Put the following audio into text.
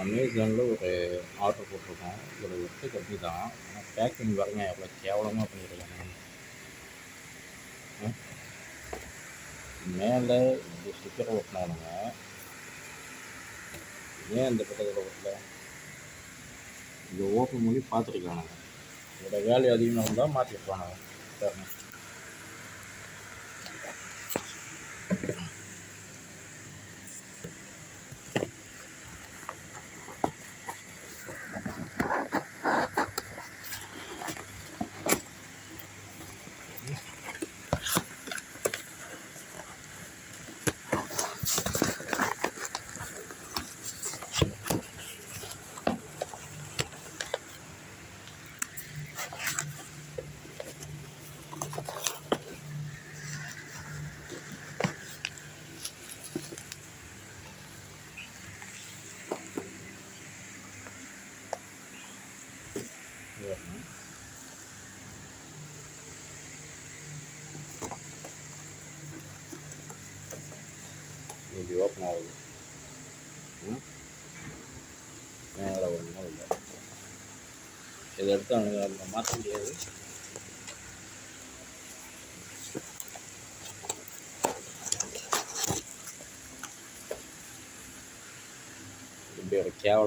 அமேசானில் ஒரு ஆர்டர் போட்டிருக்கோம். ஒரு ஒட்டு கம்மி தான். ஆனால் பேக்கிங் பாருங்க எவ்வளோ கேவலமாக பண்ணியிருக்காங்க மேலே இந்த ஸ்டிக்கரை ஒட்டினானுங்க ஏன் இந்த பக்கத்தில் ஒட்டல? இதை ஓப்பன் பண்ணி பார்த்துருக்கானுங்க. இதோட வேலை அதிகமாக இருந்தால் மாற்றிருப்பானுங்க பாருங்க. இது இப்படி ஓப்பன் ஆகுது மேலே ஒன்றும் இல்லை இதை எடுத்து அவங்க மாற்ற முடியாது. இப்படி ஒரு கேவலம்